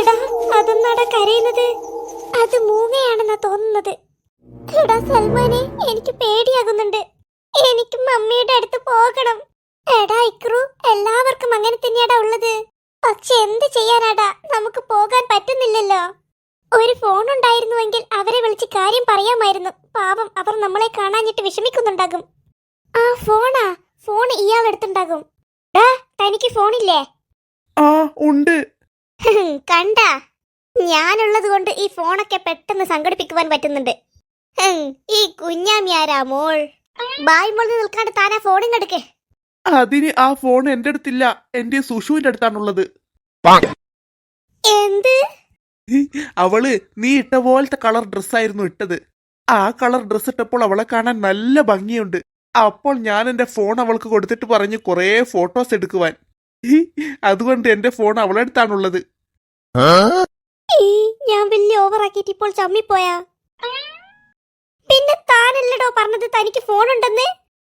എടാ അതെന്നാടാ കരയുന്നത്? അത് മൂങ്ങയാണെന്നാ തോന്നുന്നത്. എടാ സൽമാനെ എനിക്ക് പേടിയാകുന്നുണ്ട്. എനിക്ക് മമ്മിയുടെ അടുത്ത് പോകണം. എടാ ഇക്രു എല്ലാവർക്കും അങ്ങനെ തന്നെയാടാ ഉള്ളത്. പക്ഷെ എന്ത് ചെയ്യാനാടാ? നമുക്ക് പോകാൻ പറ്റുന്നില്ലല്ലോ. ഒരു ഫോൺ ഉണ്ടായിരുന്നുവെങ്കിൽ അവരെ വിളിച്ച് കാര്യം പറയാമായിരുന്നു. പാവം അവർ നമ്മളെ കാണാഞ്ഞിട്ട് വിഷമിക്കുന്നുണ്ടാകും. ആ ഫോണാ. ഫോൺ ഡാ തനിക്ക് ഫോണില്ലേ? ആ ഉണ്ട്. കണ്ടാ? ഞാനുള്ളത് കൊണ്ട് ഈ ഫോണൊക്കെ പെട്ടെന്ന് സംഘടിപ്പിക്കുവാൻ പറ്റുന്നുണ്ട്. ഈ കുഞ്ഞാമിയാരാ മോൾ? ബായ് മോളിൽ നിൽക്കാണ്ട് താനാ ഫോണും കെടുക്കേ അതിന് ആ ഫോൺ എന്റെ അടുത്തില്ല. എന്റെ സുഷുവിന്റെ അടുത്താണുള്ളത്. എന്ത്? അവൾ നീ ഇട്ട പോലത്തെ കളർ ഡ്രസ്സായിരുന്നു ഇട്ടത്. ആ കളർ ഡ്രസ് ഇട്ടപ്പോൾ അവളെ കാണാൻ നല്ല ഭംഗിയുണ്ട്. അപ്പോൾ ഞാൻ എന്റെ ഫോൺ അവൾക്ക് കൊടുത്തിട്ട് പറഞ്ഞു കുറേ ഫോട്ടോസ് എടുക്കുവാൻ. അതുകൊണ്ട് എന്റെ ഫോൺ അവളെ അടുത്താണുള്ളത് ഞാൻ വലിയ ഓവർ ആക്കിയിട്ട് ഇപ്പോൾ ചമ്മിപ്പോയാ. പിന്നെ താനല്ലടോ പറഞ്ഞത് തനിക്ക് ഫോൺ ഉണ്ടെന്ന്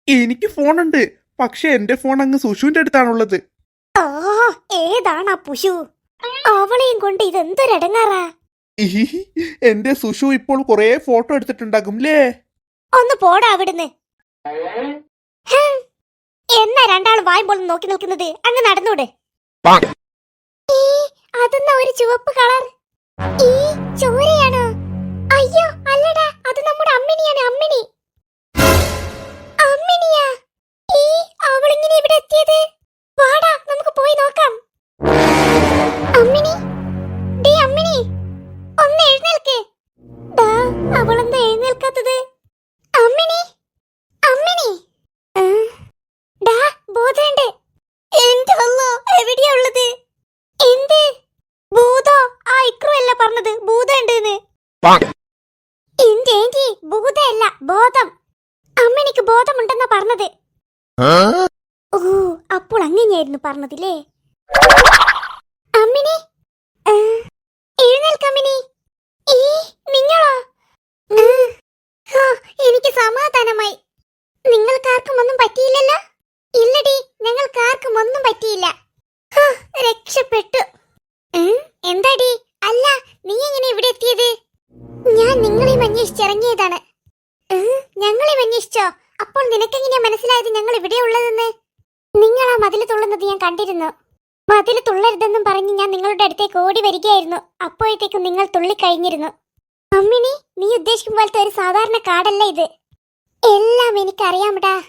എനിക്ക് ഫോൺ ഉണ്ട് പക്ഷെ എന്റെ ഫോൺ അങ്ങ് സുഷുവിന്റെ അടുത്താണുള്ളത്. ഓ ഏതാണ് ആ പുഷു? അവളെയും കൊണ്ട് ഇതെന്തൊരടങ്ങാറാ? എന്റെ സുഷു ഇപ്പോൾ കുറേ ഫോട്ടോ എടുത്തിട്ടുണ്ടാകും ലേ ഒന്ന് പോടാ അവിടുന്ന്. രണ്ടാൾ വായുമ്പോൾ നോക്കി നിൽക്കുന്നത് അങ്ങ് നടന്നൂടെ? അതെന്നാ ഒരു ചുവപ്പ് കളർ? ഈ ചോരയാണോ? അയ്യോ അല്ലടാ അത് നമ്മുടെ അമ്മിണിയാണ് അമ്മിണി. അമ്മിണിയാ? ഈ അവളിങ്ങനെ ഇവിടെ എത്തിയത്? വാടാ നമുക്ക് പോയി നോക്കാം. അമ്മിണി? ഡേ അമ്മിണി ഒന്ന് എഴുന്നേൽക്ക്. ഡാ അവളെന്താ എഴുന്നേൽക്കാത്തത് അമ്മിണി അമ്മിണി ആ, ഡാ ബോധമുണ്ട് എന്റെ അല്ലോ എവിടെയാ ഉള്ളത് എന്ത് ഭൂതോ ആ ഇക്രു അല്ല പറഞ്ഞത് ഭൂതമുണ്ടെന്ന് എന്റെ ഏന്റി ഭൂതമല്ല ബോധം ബോധമുണ്ടെന്നാ പറഞ്ഞത്. ഓ അപ്പോൾ അങ്ങനെയായിരുന്നു പറഞ്ഞതില്ലേ അമ്മിണി? ആ, എഴുന്നേൽക്കമ്മിണി ഈ നിങ്ങളോ. എനിക്ക് സമാധാനമായി. നിങ്ങൾക്കാർക്കും ഒന്നും പറ്റിയില്ലല്ലോ? ഇല്ലടി ഞങ്ങൾക്കാർക്കും ഒന്നും പറ്റിയില്ല. രക്ഷപ്പെട്ടു. എന്താടി? അല്ല നീ എങ്ങനെ ഇവിടെ എത്തിയത്? ഞാൻ നിങ്ങളെയും അന്വേഷിച്ചിറങ്ങിയതാണ്. ഞങ്ങളെയും അന്വേഷിച്ചോ? അപ്പോൾ നിനക്കെങ്ങനെയാ മനസ്സിലായത് ഞങ്ങൾ ഇവിടെ ഉള്ളതെന്ന്? നിങ്ങൾ ആ മതിൽ തുള്ളുന്നത് ഞാൻ കണ്ടിരുന്നു. മതിൽ തുള്ളരുതെന്നും പറഞ്ഞ് ഞാൻ നിങ്ങളുടെ അടുത്തേക്ക് ഓടി വരികയായിരുന്നു. അപ്പോഴത്തേക്കും നിങ്ങൾ തുള്ളിക്കഴിഞ്ഞിരുന്നു. അമ്മിണി നീ ഉദ്ദേശിക്കും പോലത്തെ ഒരു സാധാരണ കാടല്ല ഇത്. എല്ലാം എനിക്കറിയാമടാ.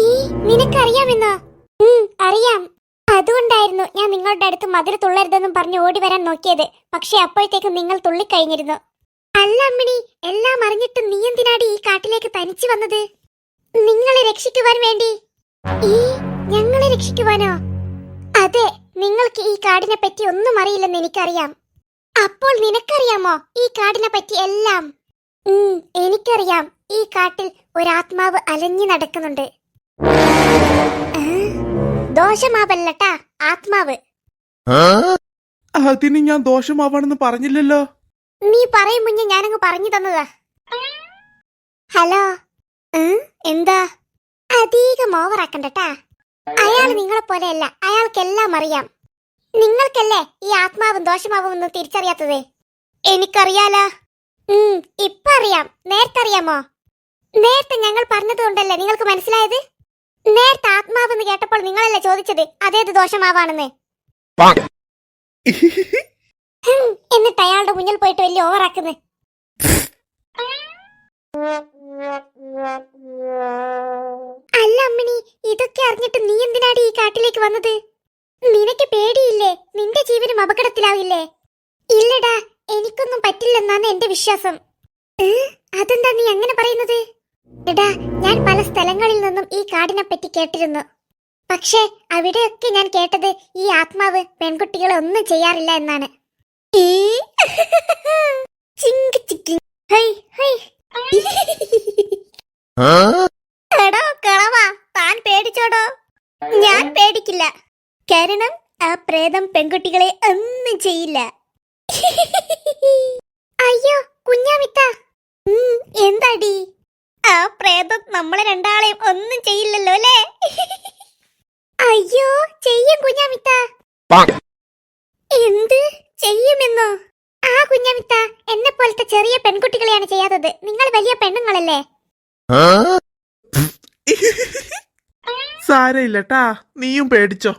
ഈ നിനക്കറിയാമെന്നോ? അറിയാം. അതുകൊണ്ടായിരുന്നു ഞാൻ നിങ്ങളുടെ അടുത്ത് മതിൽ തുള്ളരുതെന്നും പറഞ്ഞ് ഓടി വരാൻ നോക്കിയത്. പക്ഷെ അപ്പോഴത്തേക്കും നിങ്ങൾ തുള്ളിക്കഴിഞ്ഞിരുന്നു. അല്ല അമ്മിണി എല്ലാം അറിഞ്ഞിട്ടും നീ എന്തിനാടി ഈ കാട്ടിലേക്ക് തനിച്ചു വന്നത്? നിങ്ങളെ രക്ഷിക്കുവാൻ വേണ്ടി. ഈ ഞങ്ങളെ രക്ഷിക്കുവാനോ? അതെ നിങ്ങൾക്ക് ഈ കാടിനെ പറ്റി ഒന്നും അറിയില്ലെന്ന് എനിക്കറിയാം. അപ്പോൾ നിനക്കറിയാമോ ഈ കാടിനെ പറ്റി എല്ലാം? എനിക്കറിയാം. ഈ കാട്ടിൽ ഒരാത്മാവ് അലഞ്ഞു നടക്കുന്നുണ്ട്? ദോഷമാവല്ലട്ടാ ആത്മാവ്. അതിന് ഞാൻ ദോഷമാവാണെന്ന് പറഞ്ഞില്ലല്ലോ. നീ പറയും മുന്നേ ഞാനങ്ങ് പറഞ്ഞു തന്നതാ. ഹലോ? എന്താ? അധികം ഓവറാക്കണ്ടട്ടാ. അയാൾ നിങ്ങളെ പോലെയല്ല അയാൾക്കെല്ലാം അറിയാം. നിങ്ങൾക്കല്ലേ ഈ ആത്മാവും ദോഷമാവും ഒന്നും തിരിച്ചറിയാത്തത്? എനിക്കറിയാലോ? ഉം ഇപ്പൊ അറിയാം നേരത്തെ അറിയാമോ നേരത്തെ ഞങ്ങൾ പറഞ്ഞതുകൊണ്ടല്ലേ നിങ്ങൾക്ക് മനസ്സിലായത്? നേരത്തെ ആത്മാവെന്ന് കേട്ടപ്പോൾ നിങ്ങളല്ലേ ചോദിച്ചത് അതേത് ദോഷമാവാണെന്ന്? എന്നിട്ട് അയാളുടെ മുന്നിൽ പോയിട്ട് വലിയ ഓവറാക്കുന്നു. അല്ല അമ്മിണി ഇതൊക്കെ അറിഞ്ഞിട്ട് നീ എന്തിനാടി ഈ കാട്ടിലേക്ക് വന്നത്? നിനക്ക് പേടിയില്ലേ? നിന്റെ ജീവനും അപകടത്തിലാവില്ലേ? ഇല്ലടാ എനിക്കൊന്നും പറ്റില്ലെന്നാണ് എന്റെ വിശ്വാസം. അതെന്താ നീ അങ്ങനെ പറയുന്നത്? എടാ ഞാൻ പല സ്ഥലങ്ങളിൽ നിന്നും ഈ കാടിനെ പറ്റി കേട്ടിരുന്നു. പക്ഷേ അവിടെയൊക്കെ ഞാൻ കേട്ടത് ഈ ആത്മാവ് പെൺകുട്ടികളെ ഒന്നും ചെയ്യാറില്ല എന്നാണ്. ഹൈ ഹൈ എടോ കിളവാ. താൻ പേടിച്ചോടോ? ഞാൻ പേടിക്കില്ല. കാരണം ആ പ്രേതം പെൺകുട്ടികളെ ഒന്നും ചെയ്യില്ല. അയ്യോ കുഞ്ഞാമിത്ത. എന്താടി? ആ പ്രേതം നമ്മളെ രണ്ടാളെയും ഒന്നും ചെയ്യില്ലല്ലോ അല്ലേ? അയ്യോ ചെയ്യും കുഞ്ഞാമിത്ത. എന്ത്? ചെയ്യുമെന്നോ? ആ കുഞ്ഞമിത്ത എന്നെ പോലത്തെ ചെറിയ പെൺകുട്ടികളെയാണ് ചെയ്യാത്തത്. നിങ്ങൾ വലിയ പെണ്ണുങ്ങളല്ലേ? സാരയില്ലട്ടാ നീയും പേടിച്ചോ.